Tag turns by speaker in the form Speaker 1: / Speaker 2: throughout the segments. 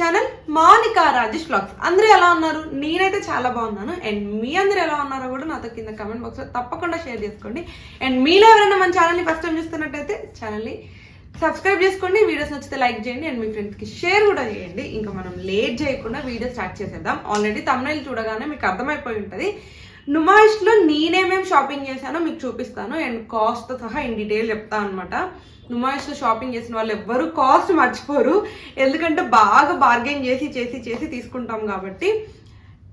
Speaker 1: Channel Mounika Rajesh vlogs అందరూ ఎలా ఉన్నారు? నేనైతే చాలా బాగున్నాను. అండ్ మీ అందరూ ఎలా ఉన్నారో కూడా నాతో కింద కమెంట్ బాక్స్లో తప్పకుండా షేర్ చేసుకోండి. అండ్ మీలో ఎవరైనా మన ఛానల్ని ఫస్ట్ టైం చూస్తున్నట్టయితే ఛానల్ని సబ్స్క్రైబ్ చేసుకోండి. వీడియోస్ నచ్చితే లైక్ చేయండి. అండ్ మీ ఫ్రెండ్స్కి షేర్ కూడా చేయండి. ఇంకా మనం లేట్ చేయకుండా వీడియో స్టార్ట్ చేసేద్దాం. ఆల్రెడీ తమిళ చూడగానే మీకు అర్థమైపోయి ఉంటుంది. నుమాయిష్లో నేనేమేమి షాపింగ్ చేశానో మీకు చూపిస్తాను. అండ్ కాస్ట్ సహా ఇన్ డీటెయిల్ చెప్తాను అనమాట నుమాయిష్లో షాపింగ్ చేసిన వాళ్ళు ఎవ్వరూ కాస్ట్ మర్చిపోరు. ఎందుకంటే బాగా బార్గెన్ చేసి చేసి చేసి తీసుకుంటాం కాబట్టి.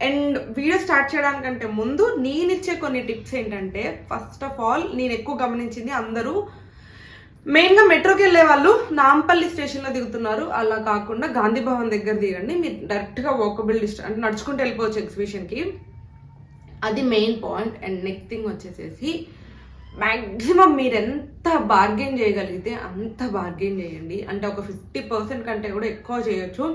Speaker 1: అండ్ వీడియో స్టార్ట్ చేయడానికంటే ముందు నేను ఇచ్చే కొన్ని టిప్స్ ఏంటంటే ఫస్ట్ ఆఫ్ ఆల్ నేను ఎక్కువ గమనించింది అందరూ మెయిన్గా మెట్రోకి వెళ్ళే వాళ్ళు నాంపల్లి స్టేషన్లో దిగుతున్నారు. అలా కాకుండా గాంధీ భవన్ దగ్గర దిగండి. మీరు డైరెక్ట్గా వాకబుల్ డిస్టెన్స్ అంటే నడుచుకుంటూ వెళ్ళిపోవచ్చు ఎగ్జిబిషన్కి. అది main point and next thing వచ్చేసేసి మ్యాక్సిమం మీరు ఎంత బార్గెన్ చేయగలిగితే అంత బార్గెన్ చేయండి. అంటే ఒక ఫిఫ్టీ పర్సెంట్ కంటే కూడా ఎక్కువ చేయొచ్చు.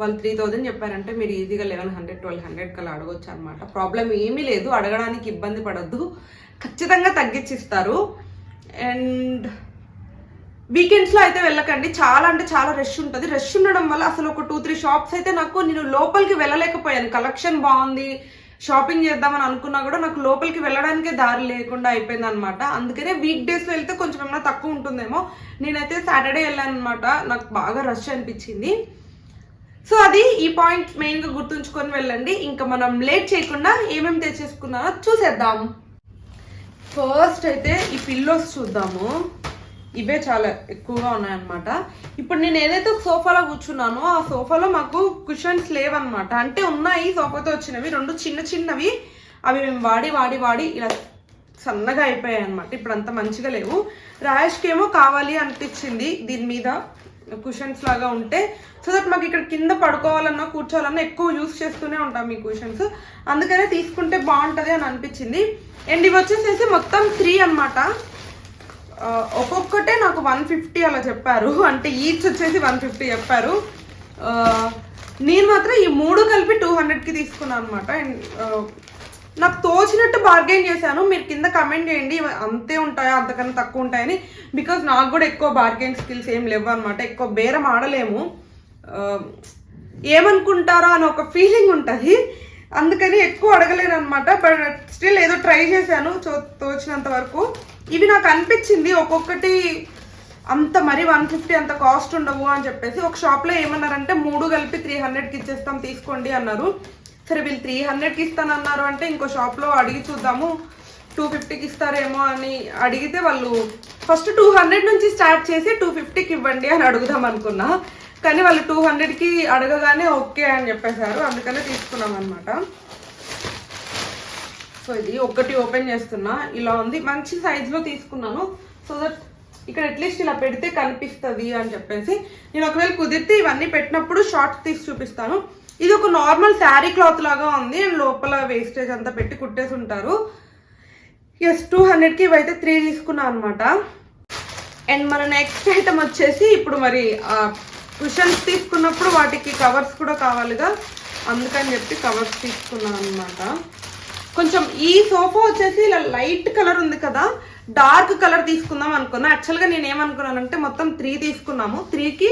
Speaker 1: వాళ్ళు త్రీ థౌజండ్ చెప్పారంటే మీరు ఈజీగా లెవెన్ హండ్రెడ్ ట్వెల్వ్ హండ్రెడ్ కల్లా అడగొచ్చు అనమాట ప్రాబ్లం ఏమీ లేదు. అడగడానికి ఇబ్బంది పడద్దు. ఖచ్చితంగా తగ్గించిస్తారు. అండ్ వీకెండ్స్లో అయితే వెళ్ళకండి. చాలా అంటే చాలా రష్ ఉంటుంది. రష్ ఉండడం వల్ల అసలు ఒక టూ త్రీ షాప్స్ అయితే నాకు నేను లోపలికి వెళ్ళలేకపోయాను. కలెక్షన్ బాగుంది. షాపింగ్ చేద్దామని అనుకున్నా కూడా నాకు లోపలికి వెళ్ళడానికే దారి లేకుండా అయిపోయింది అనమాట అందుకనే వీక్ డేస్లో వెళ్తే కొంచెం ఏమైనా తక్కువ ఉంటుందేమో. నేనైతే సాటర్డే వెళ్ళాను అనమాట నాకు బాగా రష్ అనిపించింది. సో అది ఈ పాయింట్ మెయిన్గా గుర్తుంచుకొని వెళ్ళండి. ఇంకా మనం లేట్ చేయకుండా ఏమేమి తెచ్చేసుకున్నారో చూసేద్దాం. ఫస్ట్ అయితే ఈ పిల్లోస్ చూద్దాము. ఇవే చాలా ఎక్కువగా ఉన్నాయన్నమాట. ఇప్పుడు నేను ఏదైతే ఒక సోఫాలో కూర్చున్నానో ఆ సోఫాలో మాకు కుషన్స్ లేవన్నమాట. అంటే ఉన్నాయి సోఫాతో వచ్చినవి. రెండు చిన్న చిన్నవి. అవి మేము వాడి వాడి వాడి ఇలా సన్నగా అయిపోయాయి అనమాట ఇప్పుడు అంత మంచిగా లేవు. రాయేష్కి ఏమో కావాలి అనిపించింది దీని మీద కుషన్స్ లాగా ఉంటే. సో దట్ మాకు ఇక్కడ కింద పడుకోవాలన్నా కూర్చోవాలన్నా ఎక్కువ యూస్ చేస్తూనే ఉంటాం ఈ కుషన్స్. అందుకనే తీసుకుంటే బాగుంటుంది అని అనిపించింది. అండ్ ఇవి వచ్చేసేసి మొత్తం త్రీ అన్నమాట. ఒక్కొక్కటే నాకు వన్ ఫిఫ్టీ అలా చెప్పారు. అంటే ఈచ్ వచ్చేసి వన్ ఫిఫ్టీ చెప్పారు. నేను మాత్రం ఈ మూడు కలిపి టూ హండ్రెడ్కి తీసుకున్నాను అనమాట అండ్ నాకు తోచినట్టు బార్గెన్ చేశాను. మీరు కింద కమెంట్ చేయండి. అంతే ఉంటాయా? అంతకన్నా తక్కువ ఉంటాయని. బికాజ్ నాకు కూడా ఎక్కువ బార్గెన్ స్కిల్స్ ఏం లేవు అనమాట ఎక్కువ బేరం ఆడలేము. ఏమనుకుంటారా ఏమనుకుంటారో అని ఒక ఫీలింగ్ ఉంటుంది. అందుకని ఎక్కువ అడగలేను అనమాట బట్ స్టిల్ ఏదో ట్రై చేశాను. చో తోచినంత వరకు. ఇవి నాకు అనిపించింది ఒక్కొక్కటి అంత మరి వన్ ఫిఫ్టీ అంత కాస్ట్ ఉండవు అని చెప్పేసి. ఒక షాప్లో ఏమన్నారంటే మూడు కలిపి త్రీ హండ్రెడ్కి ఇచ్చేస్తాం తీసుకోండి అన్నారు. సరే వీళ్ళు త్రీ హండ్రెడ్కి ఇస్తానన్నారు అంటే ఇంకో షాప్లో అడిగి చూద్దాము. టూ ఫిఫ్టీకి ఇస్తారేమో అని అడిగితే వాళ్ళు ఫస్ట్ టూ హండ్రెడ్ నుంచి స్టార్ట్ చేసి టూ ఫిఫ్టీకి ఇవ్వండి అని అడుగుదాం అనుకున్నా. కానీ వాళ్ళు టూ హండ్రెడ్కి అడగగానే ఓకే అని చెప్పేశారు. అందుకనే తీసుకున్నాం అనమాట సో ఇది ఒకటి ఓపెన్ చేస్తున్నా. ఇలా ఉంది. మంచి సైజులో తీసుకున్నాను. సో దట్ ఇక్కడ అట్లీస్ట్ ఇలా పెడితే కనిపిస్తుంది అని చెప్పేసి నేను ఒకవేళ కుదిరితే ఇవన్నీ పెట్టినప్పుడు షార్ట్స్ తీసి చూపిస్తాను. ఇది ఒక నార్మల్ శారీ క్లాత్ లాగా ఉంది. అండ్ లోపల వేస్టేజ్ అంతా పెట్టి కుట్టేసి ఉంటారు. ఎస్ టూ హండ్రెడ్కి ఇవైతే త్రీ తీసుకున్నాను అనమాట అండ్ మన నెక్స్ట్ ఐటమ్ వచ్చేసి ఇప్పుడు మరి కుషన్స్ తీసుకున్నప్పుడు వాటికి కవర్స్ కూడా కావాలిగా. అందుకని చెప్పి కవర్స్ తీసుకున్నాను అనమాట కొంచెం ఈ సోఫా వచ్చేసి ఇలా లైట్ కలర్ ఉంది కదా డార్క్ కలర్ తీసుకుందాం అనుకున్నా. యాక్చువల్గా నేను ఏమనుకున్నానంటే మొత్తం త్రీ తీసుకున్నాము. త్రీకి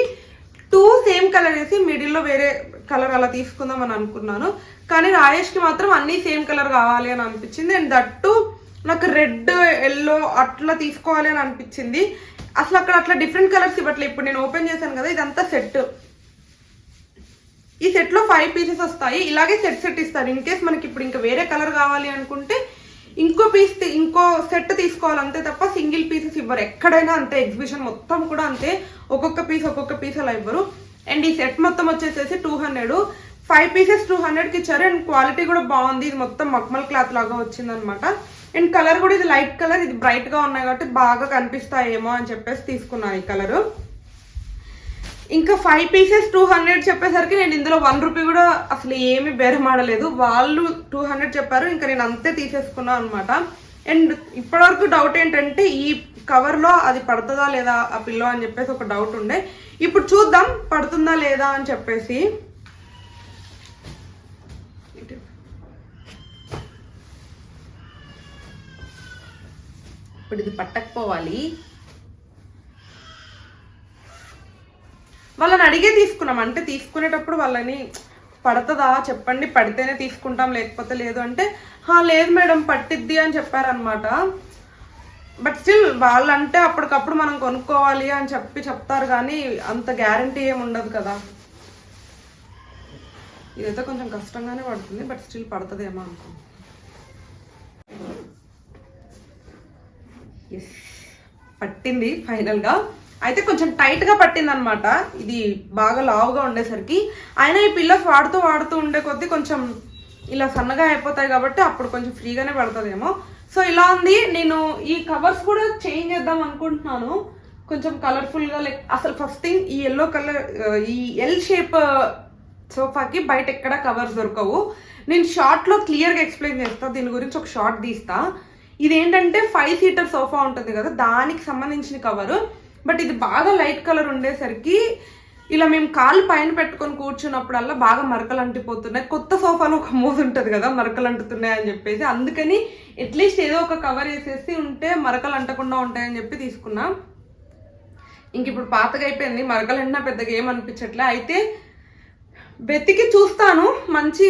Speaker 1: టూ సేమ్ కలర్ వేసి మిడిల్లో వేరే కలర్ అలా తీసుకుందాం అని అనుకున్నాను. కానీ రాజేష్కి మాత్రం అన్నీ సేమ్ కలర్ కావాలి అని అనిపించింది. అండ్ దట్టు నాకు రెడ్ ఎల్లో అట్లా తీసుకోవాలి అని అనిపించింది. అసలు అక్కడ అట్లా డిఫరెంట్ కలర్స్ ఇవ్వట్లేదు ఇప్పుడు నేను ఓపెన్ చేశాను కదా ఇదంతా సెట్ ఈ సెట్లో ఫైవ్ పీసెస్ వస్తాయి. ఇలాగే సెట్ సెట్ ఇస్తారు. ఇన్ కేస్ మనకి ఇప్పుడు ఇంకా వేరే కలర్ కావాలి అనుకుంటే ఇంకో పీస్ ఇంకో సెట్ తీసుకోవాలి అంతే తప్ప సింగిల్ పీసెస్ ఇవ్వరు. ఎక్కడైనా అంతే ఎగ్జిబిషన్ మొత్తం కూడా అంతే. ఒక్కొక్క పీస్ ఒక్కొక్క పీస్ అలా ఇవ్వరు. అండ్ ఈ సెట్ మొత్తం వచ్చేసేసి two hundred five pieces two హండ్రెడ్కి ఇచ్చారు. అండ్ క్వాలిటీ కూడా బాగుంది. ఇది మొత్తం మక్మల్ క్లాత్ లాగా వచ్చింది అనమాట అండ్ కలర్ కూడా ఇది లైట్ కలర్ ఇది బ్రైట్గా ఉన్నాయి కాబట్టి బాగా కనిపిస్తాయేమో అని చెప్పేసి తీసుకున్నాను ఈ కలరు ఇంకా ఫైవ్ పీసెస్ టూ హండ్రెడ్ చెప్పేసరికి నేను ఇందులో వన్ రూపీ కూడా అసలు ఏమి బేరమాడలేదు. వాళ్ళు టూ హండ్రెడ్ చెప్పారు. ఇంకా నేను అంతే తీసేసుకున్నాను అనమాట అండ్ ఇప్పటివరకు డౌట్ ఏంటంటే ఈ కవర్లో అది పడుతుందా లేదా ఆ పిల్లో అని చెప్పేసి ఒక డౌట్ ఉండే. ఇప్పుడు చూద్దాం పడుతుందా లేదా అని చెప్పేసి. ఇప్పుడు ఇది పట్టకపోవాలి. వాళ్ళని అడిగే తీసుకున్నాం. అంటే తీసుకునేటప్పుడు వాళ్ళని పడుతుందా? చెప్పండి పడితేనే తీసుకుంటాం లేకపోతే లేదు అంటే "హా, లేదు మేడం పట్టిద్ది అని చెప్పారనమాట బట్ స్టిల్ వాళ్ళంటే అప్పటికప్పుడు మనం కొనుక్కోవాలి అని చెప్పి చెప్తారు కానీ అంత గ్యారంటీ ఏమి ఉండదు కదా. ఇదైతే కొంచెం కష్టంగానే పడుతుంది బట్ స్టిల్ పడుతుందేమో అనుకో ఎస్ పట్టింది ఫైనల్గా అయితే కొంచెం టైట్గా పట్టిందనమాట. ఇది బాగా లావుగా ఉండేసరికి. అయినా ఈ పిల్లర్స్ వాడుతూ వాడుతూ ఉండే కొద్దీ కొంచెం ఇలా సన్నగా అయిపోతాయి కాబట్టి అప్పుడు కొంచెం ఫ్రీగానే పడుతుందేమో. సో ఇలా ఉంది. నేను ఈ కవర్స్ కూడా చేంజ్ చేద్దాం అనుకుంటున్నాను. కొంచెం కలర్ఫుల్గా లైక్ అసలు ఫస్ట్ థింగ్ ఈ ఎల్లో కలర్ uh, ఈ ఎల్ షేప్ సోఫాకి బయట ఎక్కడ కవర్స్ దొరకవు. నేను షార్ట్లో క్లియర్గా ఎక్స్ప్లెయిన్ చేస్తాను దీని గురించి ఒక షార్ట్ తీస్తా. ఇదేంటంటే ఫైవ్ సీటర్ సోఫా ఉంటుంది కదా దానికి సంబంధించిన కవరు బట్ ఇది బాగా లైట్ కలర్ ఉండేసరికి ఇలా మేము కాలు పైన పెట్టుకొని కూర్చున్నప్పుడల్లా బాగా మరకలు అంటిపోతున్నాయి. కొత్త సోఫాలో ఒక మూత ఉంటుంది కదా మరకలు అంటుతున్నాయి అని చెప్పేసి. అందుకని అట్లీస్ట్ ఏదో ఒక కవర్ వేసేసి ఉంటే మరకలు అంటకుండా ఉంటాయని చెప్పి తీసుకున్నా. ఇంక ఇప్పుడు పాతగా అయిపోయింది మరకలు ఎండినా పెద్దగా ఏమనిపించట్లే అయితే వెతికి చూస్తాను మంచి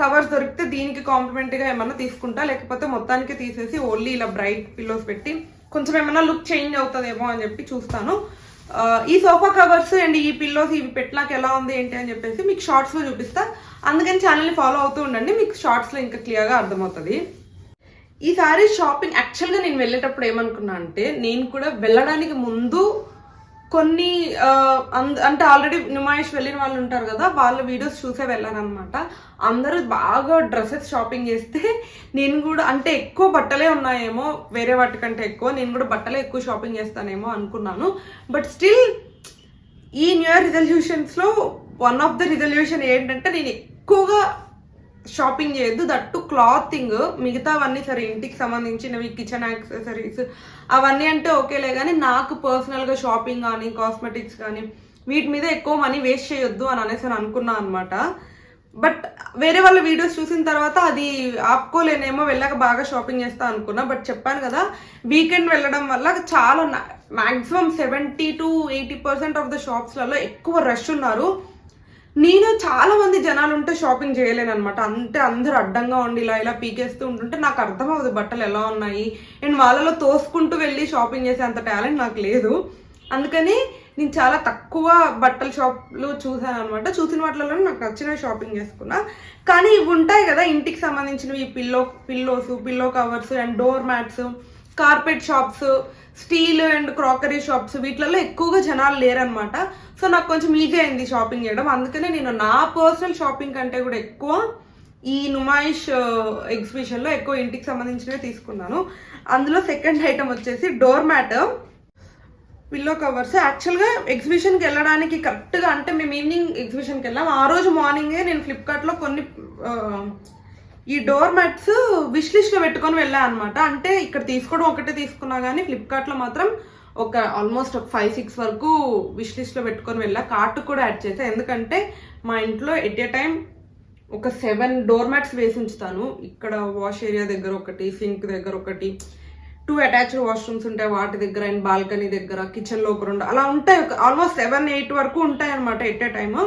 Speaker 1: కవర్స్ దొరికితే దీనికి కాంప్లిమెంట్గా ఏమన్నా తీసుకుంటా. లేకపోతే మొత్తానికి తీసేసి ఓన్లీ ఇలా బ్రైట్ పిల్లోస్ పెట్టి కొంచెం ఏమైనా లుక్ చేంజ్ అవుతుందేమో అని చెప్పి చూస్తాను. ఈ సోఫా కవర్స్ అండ్ ఈ పిల్లోస్ ఇవి పెట్టినాక ఎలా ఉంది ఏంటి అని చెప్పేసి మీకు షార్ట్స్లో చూపిస్తా. అందుకని ఛానల్ని ఫాలో అవుతూ ఉండండి మీకు షార్ట్స్లో ఇంకా క్లియర్గా అర్థమవుతుంది. ఈసారి షాపింగ్ యాక్చువల్గా నేను వెళ్ళేటప్పుడు ఏమనుకున్నా అంటే నేను కూడా వెళ్ళడానికి ముందు కొన్ని అంద- అంటే ఆల్రెడీ నిమాయిష్ వెళ్ళిన వాళ్ళు ఉంటారు కదా వాళ్ళ వీడియోస్ చూసే వెళ్ళారనమాట అందరూ బాగా డ్రెస్సెస్ షాపింగ్ చేస్తే నేను కూడా అంటే ఎక్కువ బట్టలే ఉన్నాయేమో వేరే వాటికంటే ఎక్కువ నేను కూడా బట్టలే ఎక్కువ షాపింగ్ చేస్తానేమో అనుకున్నాను. బట్ స్టిల్ ఈ న్యూ ఇయర్ రిజల్యూషన్స్లో వన్ ఆఫ్ ద రిజల్యూషన్ ఏంటంటే నేను ఎక్కువగా షాపింగ్ చేయొద్దు. That clothing. మిగతావన్నీ సరే ఇంటికి సంబంధించినవి కిచెన్ యాక్సెసరీస్ అవన్నీ అంటే ఓకేలే కానీ నాకు పర్సనల్గా షాపింగ్ కానీ కాస్మెటిక్స్ కానీ వీటి మీద ఎక్కువ మనీ వేస్ట్ చేయొద్దు అని అనేసి అని అనుకున్నాను అనమాట బట్ వేరే వాళ్ళ వీడియోస్ చూసిన తర్వాత అది ఆపుకోలేనేమో వెళ్ళాక బాగా షాపింగ్ చేస్తా అనుకున్నా. బట్ చెప్పాను కదా వీకెండ్ వెళ్ళడం వల్ల చాలా maximum seventy to eighty percent of the షాప్స్లలో ఎక్కువ రష్ ఉన్నారు. నేను చాలా మంది జనాలు ఉంటే షాపింగ్ చేయలేను అనమాట అంటే అందరూ అడ్డంగా ఉండి ఇలా ఇలా పీకేస్తూ ఉంటుంటే నాకు అర్థం అవుతుంది బట్టలు ఎలా ఉన్నాయి. అండ్ వాళ్ళలో తోసుకుంటూ వెళ్ళి షాపింగ్ చేసే అంత టాలెంట్ నాకు లేదు. అందుకని నేను చాలా తక్కువ బట్టల షాప్లు చూసాను అనమాట చూసిన వాటిలో నాకు నచ్చిన షాపింగ్ చేసుకున్నా. కానీ ఇవి ఉంటాయి కదా ఇంటికి సంబంధించినవి ఈ pillow pillows pillow covers and door mats carpet shops steel and crockery shops వీటిలలో ఎక్కువగా జనాలు లేరనమాట సో నాకు కొంచెం ఈజీ అయింది షాపింగ్ చేయడం. అందుకనే నేను నా పర్సనల్ షాపింగ్ కంటే కూడా ఎక్కువ ఈ నుమాయిష్ ఎగ్జిబిషన్లో ఎక్కువ ఇంటికి సంబంధించినవి తీసుకున్నాను. అందులో సెకండ్ ఐటమ్ వచ్చేసి డోర్ మ్యాట్ పిల్లో కవర్స్ యాక్చువల్గా ఎగ్జిబిషన్కి వెళ్ళడానికి కరెక్ట్గా అంటే మేము ఈవినింగ్ ఎగ్జిబిషన్కి వెళ్ళాం. ఆ రోజు మార్నింగే నేను ఫ్లిప్కార్ట్లో కొన్ని ఈ డోర్ మ్యాట్స్ విష్ లిస్ట్లో పెట్టుకొని వెళ్ళా అనమాట అంటే ఇక్కడ తీసుకోవడం ఒకటే తీసుకున్నా కానీ ఫ్లిప్కార్ట్లో మాత్రం ఒక ఆల్మోస్ట్ ఒక ఫైవ్ సిక్స్ వరకు విష్ లిస్ట్లో పెట్టుకొని వెళ్ళా. కార్ట్ కూడా యాడ్ చేసా. ఎందుకంటే మా ఇంట్లో ఎట్ ఏ టైం ఒక సెవెన్ డోర్ మ్యాట్స్ వేసి ఉంచుతాను. ఇక్కడ వాష్ ఏరియా దగ్గర ఒకటి సింక్ దగ్గర ఒకటి టూ అటాచ్డ్ వాష్రూమ్స్ ఉంటాయి. వాటి దగ్గర అండ్ బాల్కనీ దగ్గర కిచెన్లో ఒక రెండు అలా ఉంటాయి. ఆల్మోస్ట్ సెవెన్ ఎయిట్ వరకు ఉంటాయి అనమాట ఎట్ ఏ టైమ్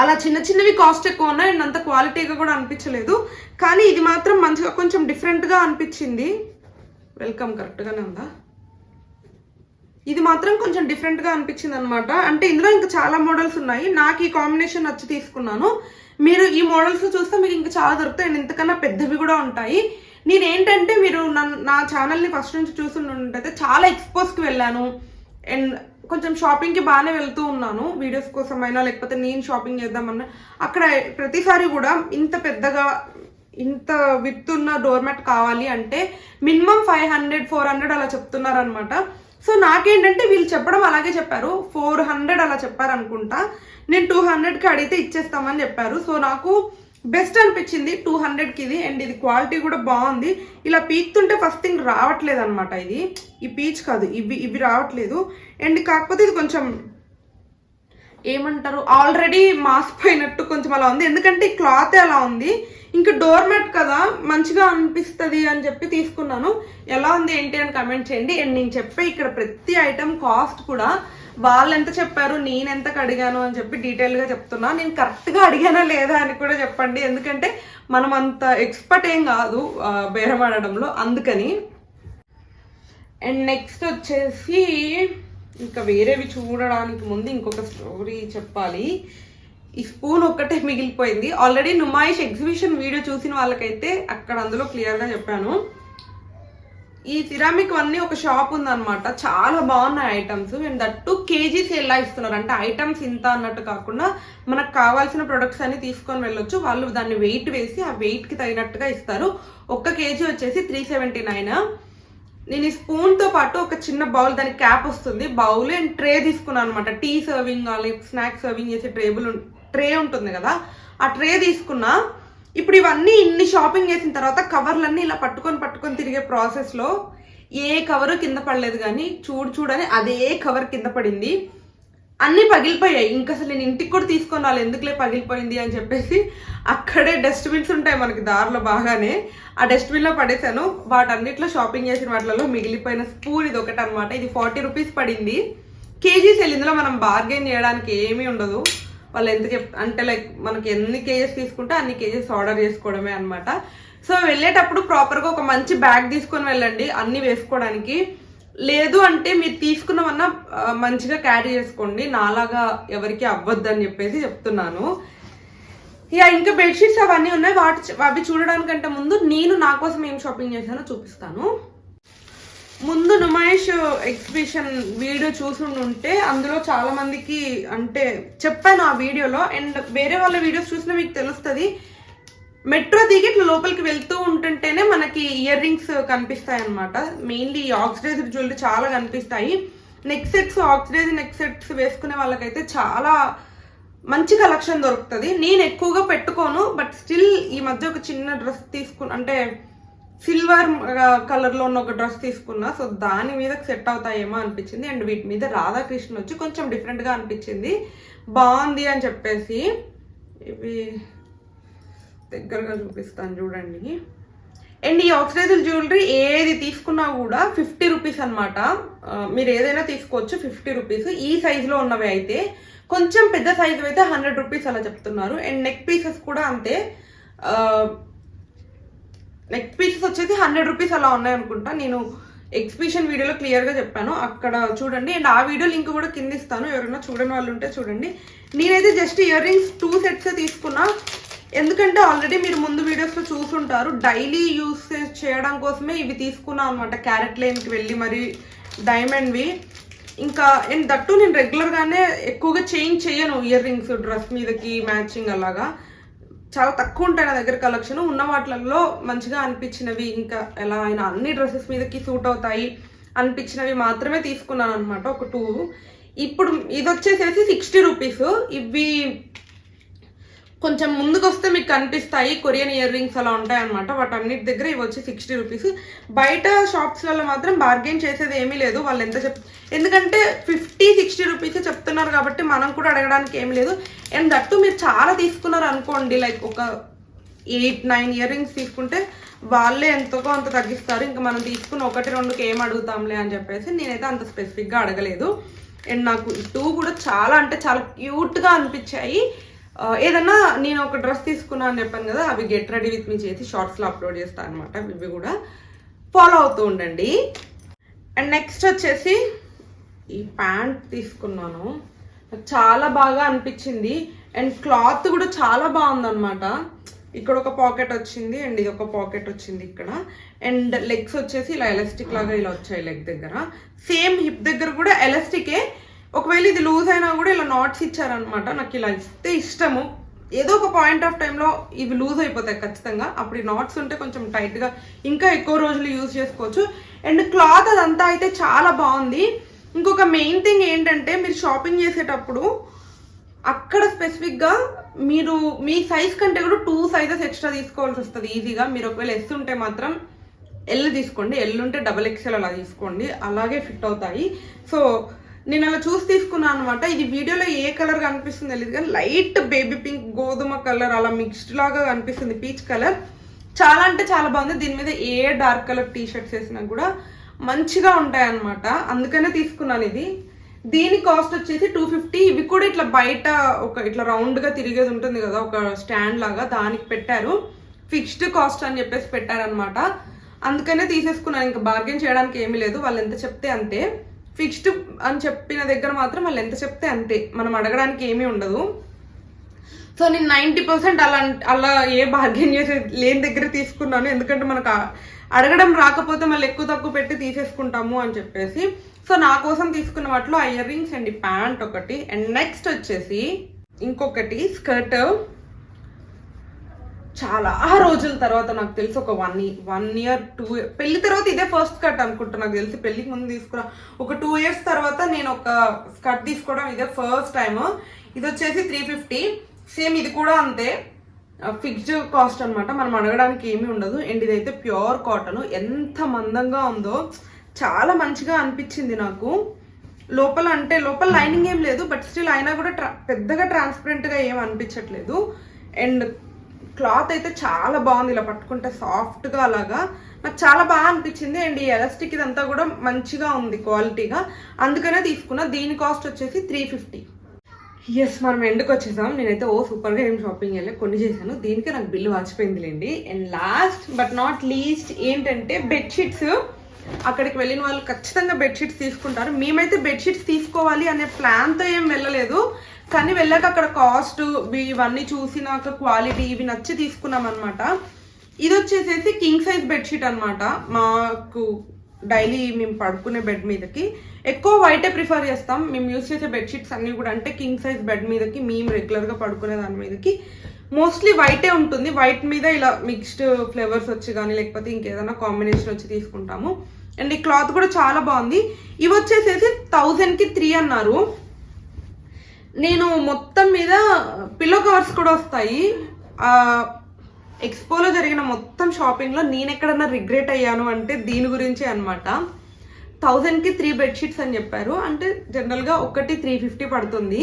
Speaker 1: అలా చిన్న చిన్నవి కాస్ట్ ఎక్కువ ఉన్నాయి అండ్ అంత క్వాలిటీగా కూడా అనిపించలేదు. కానీ ఇది మాత్రం మంచిగా కొంచెం డిఫరెంట్గా అనిపించింది. వెల్కమ్ కరెక్ట్గానే ఉందా? ఇది మాత్రం కొంచెం డిఫరెంట్గా అనిపించింది అనమాట అంటే ఇందులో ఇంకా చాలా మోడల్స్ ఉన్నాయి. నాకు ఈ కాంబినేషన్ నచ్చి తీసుకున్నాను. మీరు ఈ మోడల్స్ చూస్తే మీకు ఇంకా చాలా దొరుకుతాయి. అండ్ ఇంతకన్నా పెద్దవి కూడా ఉంటాయి. నేను ఏంటంటే మీరు నన్ను నా ఛానల్ని ఫస్ట్ నుంచి చూస్తున్నట్టయితే చాలా ఎక్స్పోస్కి వెళ్ళాను. అండ్ కొంచెం షాపింగ్కి బాగానే వెళ్తూ ఉన్నాను. వీడియోస్ కోసమైనా లేకపోతే నేను షాపింగ్ చేద్దామన్నా. అక్కడ ప్రతిసారి కూడా ఇంత పెద్దగా ఇంత విత్ ఉన్న డోర్ మ్యాట్ కావాలి అంటే minimum five hundred four hundred అలా చెప్తున్నారు అనమాట సో నాకేంటంటే వీళ్ళు చెప్పడం అలాగే చెప్పారు. ఫోర్ హండ్రెడ్ అలా చెప్పారు అనుకుంటా నేను టూ హండ్రెడ్కి అడిగితే ఇచ్చేస్తామని చెప్పారు. సో నాకు బెస్ట్ అనిపించింది టూ హండ్రెడ్కి ఇది. అండ్ ఇది క్వాలిటీ కూడా బాగుంది. ఇలా పీక్తుంటే ఫస్ట్ థింగ్ రావట్లేదు అనమాట ఇది. ఈ పీచ్ కాదు ఇవి ఇవి రావట్లేదు. అండ్ కాకపోతే ఇది కొంచెం ఏమంటారు ఆల్రెడీ మాసిపోయినట్టు కొంచెం అలా ఉంది. ఎందుకంటే ఈ క్లాత్ అలా ఉంది? ఇంకా డోర్ మ్యాట్ కదా మంచిగా అనిపిస్తుంది అని చెప్పి తీసుకున్నాను. ఎలా ఉంది ఏంటి అని కమెంట్ చేయండి. అండ్ నేను చెప్పే ఇక్కడ ప్రతి ఐటమ్ కాస్ట్ కూడా వాళ్ళు ఎంత చెప్పారు నేను ఎంత అడిగాను అని చెప్పి డీటెయిల్గా చెప్తున్నా. నేను కరెక్ట్గా అడిగానా లేదా అని కూడా చెప్పండి. ఎందుకంటే మనం అంత ఎక్స్పర్ట్ ఏం కాదు బేరమాడడంలో అందుకని అండ్ నెక్స్ట్ వచ్చేసి ఇంకా వేరేవి చూడడానికి ముందు ఇంకొక స్టోరీ చెప్పాలి. ఈ స్పూన్ ఒక్కటే మిగిలిపోయింది. ఆల్రెడీ నుమాయిష్ ఎగ్జిబిషన్ వీడియో చూసిన వాళ్ళకైతే అక్కడ అందులో క్లియర్గా చెప్పాను. ఈ సిరామిక్ అన్ని ఒక షాప్ ఉందన్నమాట. చాలా బాగున్నాయి ఐటమ్స్. అండ్ దట్టు కేజీస్ ఎలా ఇస్తున్నారు. అంటే ఐటమ్స్ ఇంత అన్నట్టు కాకుండా మనకు కావాల్సిన ప్రొడక్ట్స్ అన్ని తీసుకొని వెళ్ళొచ్చు. వాళ్ళు దాన్ని వెయిట్ వేసి ఆ వెయిట్కి తగినట్టుగా ఇస్తారు. ఒక్క కేజీ వచ్చేసి త్రీ సెవెంటీ నైన్. నేను ఈ స్పూన్తో పాటు ఒక చిన్న బౌల్ దానికి క్యాప్ వస్తుంది. బౌల్ అండ్ ట్రే తీసుకున్నాను అనమాట టీ సర్వింగ్ స్నాక్స్ సర్వింగ్ చేసే టేబుల్ ట్రే ఉంటుంది కదా. ఆ ట్రే తీసుకున్నా ఇప్పుడు ఇవన్నీ ఇన్ని షాపింగ్ చేసిన తర్వాత కవర్లన్నీ ఇలా పట్టుకొని పట్టుకొని తిరిగే ప్రాసెస్లో ఏ కవరు కింద పడలేదు కానీ చూడు చూడని అదే కవర్ కింద పడింది. అన్నీ పగిలిపోయాయి. ఇంకా అసలు నేను ఇంటికి కూడా తీసుకొని రాలి ఎందుకులే పగిలిపోయింది అని చెప్పేసి అక్కడే డస్ట్బిన్స్ ఉంటాయి మనకి దారిలో బాగానే. ఆ డస్ట్బిన్లో పడేశాను. వాటన్నిట్లో షాపింగ్ చేసిన వాటిలో మిగిలిపోయిన స్పూన్ ఇది ఒకటి అనమాట ఇది ఫార్టీ రూపీస్ పడింది. కేజీస్ వెళ్ళి ఇందులో మనం బార్గెన్ చేయడానికి ఏమీ ఉండదు. వాళ్ళు ఎంత చెప్ అంటే లైక్ మనకి ఎన్ని కేజెస్ తీసుకుంటే అన్ని కేజెస్ ఆర్డర్ చేసుకోవడమే అనమాట సో వెళ్ళేటప్పుడు ప్రాపర్గా ఒక మంచి బ్యాగ్ తీసుకొని వెళ్ళండి అన్ని వేసుకోవడానికి. లేదు అంటే మీరు తీసుకున్నవన్నా మంచిగా క్యారీ చేసుకోండి నాలాగా ఎవరికి అవ్వద్దు అని చెప్పేసి చెప్తున్నాను. ఇక ఇంకా బెడ్షీట్స్ అవన్నీ ఉన్నాయి. వాటి అవి చూడడానికంటే ముందు నేను నా కోసం ఏం షాపింగ్ చేశానో చూపిస్తాను. ముందు నుమాయిష్ ఎగ్జిబిషన్ వీడియో చూసుంటే అందులో చాలా మందికి అంటే చెప్పాను ఆ వీడియోలో. అండ్ వేరే వాళ్ళ వీడియోస్ చూసినా మీకు తెలుస్తుంది. మెట్రో దిగి ఇట్లా లోపలికి వెళ్తూ ఉంటుంటేనే మనకి ఇయర్ రింగ్స్ కనిపిస్తాయి అనమాట మెయిన్లీ ఆక్సిడైజ్డ్ జ్యువెలరీ చాలా కనిపిస్తాయి. Neck sets oxidise neck sets వేసుకునే వాళ్ళకైతే చాలా మంచి కలెక్షన్ దొరుకుతుంది. నేను ఎక్కువగా పెట్టుకోను బట్ స్టిల్ ఈ మధ్య ఒక చిన్న డ్రెస్ తీసుకు అంటే సిల్వర్ కలర్లో ఉన్న ఒక డ్రెస్ తీసుకున్నా సో దాని మీద సెట్ అవుతాయేమో అనిపించింది. అండ్ వీటి మీద రాధాకృష్ణ వచ్చి కొంచెం డిఫరెంట్గా అనిపించింది. బాగుంది అని చెప్పేసి ఇవి దగ్గరగా చూపిస్తాను చూడండి. అండ్ ఈ ఆక్సిడైజల్ జ్యువెలరీ ఏది తీసుకున్నా కూడా ఫిఫ్టీ రూపీస్ అనమాట మీరు ఏదైనా తీసుకోవచ్చు ఫిఫ్టీ రూపీస్. ఈ సైజులో ఉన్నవి అయితే కొంచెం పెద్ద సైజు అయితే హండ్రెడ్ రూపీస్ అలా చెప్తున్నారు. అండ్ నెక్ పీసెస్ కూడా అంతే. నెక్ పీసెస్ వచ్చేసి హండ్రెడ్ రూపీస్ అలా ఉన్నాయి అనుకుంటా నేను ఎగ్జిబిషన్ వీడియోలో క్లియర్గా చెప్పాను. అక్కడ చూడండి. అండ్ ఆ వీడియో లింక్ కూడా కింద ఇస్తాను. ఎవరైనా చూడని వాళ్ళు ఉంటే చూడండి. నేనైతే just ear rings two sets తీసుకున్నా. ఎందుకంటే ఆల్రెడీ మీరు ముందు వీడియోస్లో చూసుంటారు. డైలీ యూస్ చేయడం కోసమే ఇవి తీసుకున్నాను అనమాట క్యారెట్ లైన్కి వెళ్ళి మరి డైమండ్వి ఇంకా అండ్ దట్టు నేను రెగ్యులర్గానే ఎక్కువగా చేంజ్ చేయను. ఇయర్ రింగ్స్ డ్రెస్ మీదకి మ్యాచింగ్ అలాగా. చాలా తక్కువ ఉంటాయి నా దగ్గర కలెక్షన్ ఉన్న వాటిలలో మంచిగా అనిపించినవి ఇంకా ఎలా అయినా అన్ని డ్రెస్సెస్ మీదకి సూట్ అవుతాయి అనిపించినవి మాత్రమే తీసుకున్నాను అనమాట ఒక టూ ఇప్పుడు ఇది వచ్చేసేసి సిక్స్టీ రూపీస్ ఇవి కొంచెం ముందుకు వస్తే మీకు కనిపిస్తాయి. కొరియన్ ఇయర్ రింగ్స్ అలా ఉంటాయి అనమాట వాటన్నిటి దగ్గర ఇవి వచ్చి సిక్స్టీ రూపీస్ బయట షాప్స్లలో మాత్రం బార్గెన్ చేసేది ఏమీ లేదు. వాళ్ళు ఎంత చెప్ ఎందుకంటే ఫిఫ్టీ సిక్స్టీ రూపీస్ చెప్తున్నారు కాబట్టి మనం కూడా అడగడానికి ఏమీ లేదు. అండ్ దట్టు మీరు చాలా తీసుకున్నారు అనుకోండి. లైక్ ఒక ఎయిట్ నైన్ ఇయర్ రింగ్స్ తీసుకుంటే వాళ్ళే ఎంతకో అంత తగ్గిస్తారు. ఇంకా మనం తీసుకుని ఒకటి రెండుకి ఏం అడుగుతాంలే అని చెప్పేసి నేనైతే అంత స్పెసిఫిక్గా అడగలేదు. అండ్ నాకు టూ కూడా చాలా అంటే చాలా క్యూట్గా అనిపించాయి. ఏదన్నా నేను ఒక డ్రెస్ తీసుకున్నా అని చెప్పాను కదా అవి గెట్ రెడీ విత్ మీ చేసి షార్ట్స్లో అప్లోడ్ చేస్తాను అనమాట ఇవి కూడా ఫాలో అవుతూ ఉండండి. అండ్ నెక్స్ట్ వచ్చేసి ఈ ప్యాంట్ తీసుకున్నాను. నాకు చాలా బాగా అనిపించింది. అండ్ క్లాత్ కూడా చాలా బాగుందన్నమాట. ఇక్కడ ఒక పాకెట్ వచ్చింది అండ్ ఇది ఒక పాకెట్ వచ్చింది ఇక్కడ. అండ్ లెగ్స్ వచ్చేసి ఇలా ఎలాస్టిక్ లాగా ఇలా వచ్చాయి లెగ్ దగ్గర. సేమ్ హిప్ దగ్గర కూడా ఎలాస్టికే ఒకవేళ ఇది లూజ్ అయినా కూడా ఇలా నాట్స్ ఇచ్చారనమాట నాకు ఇలా ఇస్తే ఇష్టము. ఏదో ఒక పాయింట్ ఆఫ్ టైంలో ఇవి లూజ్ అయిపోతాయి ఖచ్చితంగా. అప్పుడు ఈ నాట్స్ ఉంటే కొంచెం టైట్గా ఇంకా ఎక్కువ రోజులు యూజ్ చేసుకోవచ్చు. అండ్ క్లాత్ అదంతా అయితే చాలా బాగుంది. ఇంకొక మెయిన్ థింగ్ ఏంటంటే మీరు షాపింగ్ చేసేటప్పుడు అక్కడ స్పెసిఫిక్గా మీరు మీ సైజ్ కంటే కూడా టూ సైజెస్ ఎక్స్ట్రా తీసుకోవాల్సి వస్తుంది. ఈజీగా మీరు ఒకవేళ ఎస్ ఉంటే మాత్రం ఎల్ తీసుకోండి. ఎల్ ఉంటే డబల్ ఎక్స్ఎల్ అలా తీసుకోండి. అలాగే ఫిట్ అవుతాయి. సో నేను అలా చూసి తీసుకున్నాను అనమాట ఇది వీడియోలో ఏ కలర్ కనిపిస్తుంది తెలియదు కానీ లైట్ బేబీ పింక్ గోధుమ కలర్ అలా మిక్స్డ్ లాగా కనిపిస్తుంది పీచ్ కలర్. చాలా అంటే చాలా బాగుంది. దీని మీద ఏ డార్క్ కలర్ టీ షర్ట్స్ వేసినా కూడా మంచిగా ఉంటాయి అనమాట అందుకనే తీసుకున్నాను ఇది. దీని కాస్ట్ వచ్చేసి టూ ఫిఫ్టీ ఇవి కూడా ఇట్లా బయట ఒక ఇట్లా రౌండ్గా తిరిగేది ఉంటుంది కదా ఒక స్టాండ్ లాగా దానికి పెట్టారు. ఫిక్స్డ్ కాస్ట్ అని చెప్పేసి పెట్టారనమాట అందుకనే తీసేసుకున్నాను. ఇంకా బార్గెన్ చేయడానికి ఏమీ లేదు. వాళ్ళు ఎంత చెప్తే అంతే. ఫిక్స్డ్ అని చెప్పిన దగ్గర మాత్రం వాళ్ళు ఎంత చెప్తే అంతే. మనం అడగడానికి ఏమీ ఉండదు. సో నేను నైంటీ పర్సెంట్ అలా అలా ఏ బార్గెన్ చేసే లేని దగ్గర తీసుకున్నాను. ఎందుకంటే మనకు అడగడం రాకపోతే మళ్ళీ ఎక్కువ తక్కువ పెట్టి తీసేసుకుంటాము అని చెప్పేసి. సో నా కోసం తీసుకున్న వాటిలో ear ear rings and pant ఒకటి. అండ్ నెక్స్ట్ వచ్చేసి ఇంకొకటి స్కర్ట్. చాలా. రోజుల తర్వాత నాకు తెలిసి ఒక వన్ వన్ ఇయర్ టూ పెళ్ళి తర్వాత ఇదే ఫస్ట్ స్కర్ట్ అనుకుంటా నాకు తెలిసి. పెళ్ళికి ముందు తీసుకురా. ఒక టూ ఇయర్స్ తర్వాత నేను ఒక స్కర్ట్ తీసుకోవడం ఇదే ఫస్ట్ టైం ఇది వచ్చేసి త్రీ ఫిఫ్టీ సేమ్ ఇది కూడా అంతే. ఫిక్స్డ్ కాస్ట్ అన్నమాట. మనం అడగడానికి ఏమీ ఉండదు. అండ్ ఇదైతే ప్యూర్ కాటన్ ఎంత మందంగా ఉందో చాలా మంచిగా అనిపించింది నాకు. లోపల అంటే లోపల లైనింగ్ ఏం లేదు. బట్ స్టిల్ అయినా కూడా ట్రా పెద్దగా ట్రాన్స్పరెంట్గా ఏం అనిపించట్లేదు. అండ్ క్లాత్ అయితే చాలా బాగుంది. ఇలా పట్టుకుంటే సాఫ్ట్గా అలాగా. నాకు చాలా బాగా అనిపించింది. అండ్ ఈ ఎలాస్టిక్ ఇదంతా కూడా మంచిగా ఉంది క్వాలిటీగా. అందుకనే తీసుకున్నా. దీని కాస్ట్ వచ్చేసి త్రీ ఫిఫ్టీ. ఎస్ మనం ఎండుకు వచ్చేసాం? నేనైతే ఓ సూపర్గా ఏం షాపింగ్ వెళ్ళి కొన్ని చేశాను. దీనికి నాకు bill వాచిపోయిందిలేండి and last but not least ఏంటంటే బెడ్షీట్స్. అక్కడికి వెళ్ళిన వాళ్ళు ఖచ్చితంగా బెడ్షీట్స్ తీసుకుంటారు. మేమైతే బెడ్షీట్స్ తీసుకోవాలి అనే ప్లాన్తో ఏం వెళ్ళలేదు. కానీ వెళ్ళాక అక్కడ కాస్ట్ ఇవన్నీ చూసినాక క్వాలిటీ ఇవి నచ్చి తీసుకున్నాం అనమాట ఇది వచ్చేసేసి కింగ్ సైజ్ బెడ్షీట్ అనమాట మాకు డైలీ మేము పడుకునే బెడ్ మీదకి. ఎక్కువ వైటే ప్రిఫర్ చేస్తాం. మేము యూస్ చేసే బెడ్షీట్స్ అన్నీ కూడా అంటే కింగ్ సైజ్ బెడ్ మీదకి మేము రెగ్యులర్గా పడుకునే దాని మీదకి. మోస్ట్లీ వైటే ఉంటుంది. వైట్ మీద ఇలా మిక్స్డ్ ఫ్లేవర్స్ వచ్చి కానీ లేకపోతే ఇంకేదైనా కాంబినేషన్ వచ్చి తీసుకుంటాము. అండ్ ఈ క్లాత్ కూడా చాలా బాగుంది. ఇవి వచ్చేసేసి థౌజండ్కి త్రీ అన్నారు. నేను మొత్తం మీద పిల్లో కవర్స్ కూడా వస్తాయి. ఎక్స్పోలో జరిగిన మొత్తం షాపింగ్లో నేను ఎక్కడన్నా రిగ్రెట్ అయ్యాను అంటే దీని గురించే అనమాట థౌజండ్కి త్రీ బెడ్షీట్స్ అని చెప్పారు. అంటే జనరల్గా ఒకటి త్రీ ఫిఫ్టీ పడుతుంది.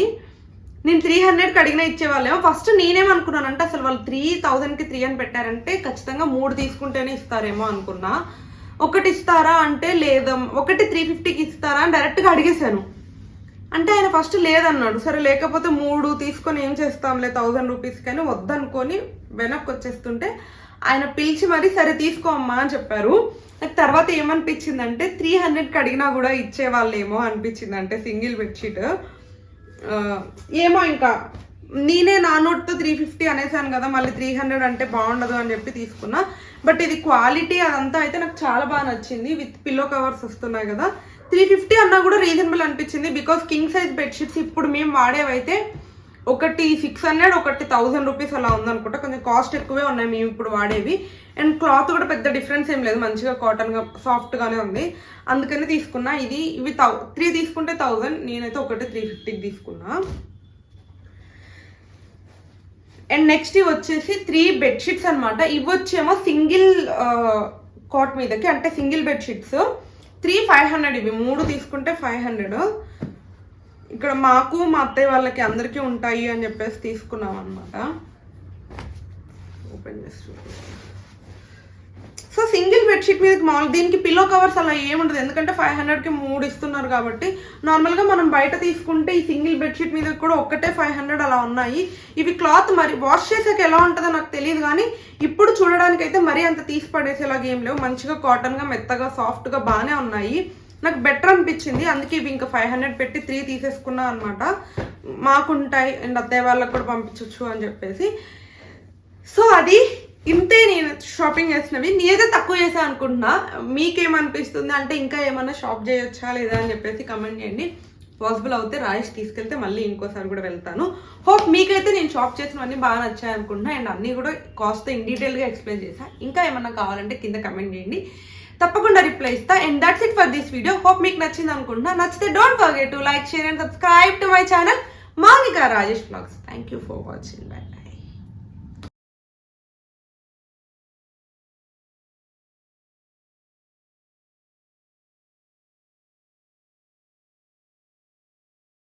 Speaker 1: నేను త్రీ హండ్రెడ్కి అడిగిన ఇచ్చేవాళ్ళేమో. ఫస్ట్ నేనేమనుకున్నాను అంటే అసలు వాళ్ళు త్రీ థౌజండ్కి త్రీ అని పెట్టారంటే ఖచ్చితంగా మూడు తీసుకుంటేనే ఇస్తారేమో అనుకున్నా. ఒకటి ఇస్తారా అంటే లేదా. ఒకటి త్రీ ఫిఫ్టీకి ఇస్తారా అని డైరెక్ట్గా అడిగేశాను. అంటే ఆయన ఫస్ట్ లేదన్నాడు. సరే లేకపోతే మూడు తీసుకొని ఏం చేస్తాంలే థౌజండ్ రూపీస్ కానీ వద్దనుకొని వెనక్కి వచ్చేస్తుంటే ఆయన పిలిచి మరి సరే తీసుకో అమ్మా అని చెప్పారు. నాకు తర్వాత ఏమనిపించిందంటే త్రీ హండ్రెడ్కి అడిగినా కూడా ఇచ్చేవాళ్ళేమో అనిపించింది అంటే సింగిల్ బెడ్షీట్ ఏమో ఇంకా నేనే నా నోట్తో త్రీ ఫిఫ్టీ అనేసాను కదా మళ్ళీ త్రీ హండ్రెడ్ అంటే బాగుండదు అని చెప్పి తీసుకున్నా. బట్ ఇది క్వాలిటీ అదంతా అయితే నాకు చాలా బాగా నచ్చింది. విత్ పిల్లో కవర్స్ వస్తున్నాయి కదా. త్రీ ఫిఫ్టీ అన్నా కూడా రీజనబుల్ అనిపించింది. బికాస్ కింగ్ సైజ్ బెడ్షీట్స్ ఇప్పుడు మేము వాడేవైతే ఒకటి సిక్స్ హండ్రెడ్ ఒకటి థౌసండ్ రూపీస్ అలా ఉందనుకుంటా. కొంచెం కాస్ట్ ఎక్కువే ఉన్నాయి మేము ఇప్పుడు వాడేవి. అండ్ క్లాత్ కూడా పెద్ద డిఫరెన్స్ ఏం లేదు. మంచిగా కాటన్గా సాఫ్ట్గానే ఉంది. అందుకనే తీసుకున్నా. ఇది ఇవి త్రీ తీసుకుంటే థౌజండ్ నేనైతే ఒకటి త్రీ ఫిఫ్టీకి తీసుకున్నా. అండ్ నెక్స్ట్ ఇవి వచ్చేసి త్రీ బెడ్షీట్స్ అనమాట ఇవి వచ్చేమో సింగిల్ కాట్ uh, మీదకి అంటే single bedsheets three five hundred ఇవి. మూడు తీసుకుంటే ఫైవ్ హండ్రెడ్ ఇక్కడ మాకు మా అత్తయ్య వాళ్ళకి అందరికీ ఉంటాయి అని చెప్పేసి తీసుకున్నాం అనమాట ఓపెన్ చేసి చూపిస్తాను. సో సింగిల్ బెడ్షీట్ మీద మామూలు దీనికి పిల్లో కవర్స్ అలా ఏముండదు ఎందుకంటే ఫైవ్ హండ్రెడ్కి మూడు ఇస్తున్నారు కాబట్టి నార్మల్గా మనం బయట తీసుకుంటే ఈ సింగిల్ బెడ్షీట్ మీద కూడా ఒక్కటే ఫైవ్ హండ్రెడ్ అలా ఉన్నాయి. ఇవి క్లాత్ మరి వాష్ చేసాక ఎలా ఉంటుందో నాకు తెలియదు కానీ ఇప్పుడు చూడడానికి అయితే మరీ అంత తీసి పడేసేలాగా ఏం లేవు. మంచిగా కాటన్గా మెత్తగా సాఫ్ట్గా బాగానే ఉన్నాయి. నాకు బెటర్ అనిపించింది. అందుకే ఇవి ఇంకా ఫైవ్ హండ్రెడ్ పెట్టి త్రీ తీసేసుకున్నా అనమాట మాకుంటాయి అండ్ అత్తయ్య వాళ్ళకి కూడా పంపించవచ్చు అని చెప్పేసి. సో అది ఇంతే నేను షాపింగ్ చేసినవి. నేనైతే తక్కువ చేసా అనుకుంటున్నా. మీకేమనిపిస్తుంది అంటే ఇంకా ఏమన్నా షాప్ చేయొచ్చా లేదా అని చెప్పేసి కమెంట్ చేయండి. పాసిబుల్ అవుతే రాజేష్ తీసుకెళ్తే మళ్ళీ ఇంకోసారి కూడా వెళ్తాను. హోప్ మీకైతే నేను షాప్ చేసినవన్నీ బాగా నచ్చాయి అనుకుంటున్నా. అండ్ అన్నీ కూడా కాస్ట్ ఇన్ డీటెయిల్గా ఎక్స్ప్లెయిన్ చేసా. ఇంకా ఏమన్నా కావాలంటే కింద కమెంట్ చేయండి. తప్పకుండా రిప్లై ఇస్తా. And that's it for this video hope మీకు నచ్చింది అనుకుంటున్నా. నచ్చితే don't forget to like share and subscribe to my channel Mounika Rajesh vlogs thank you for watching bye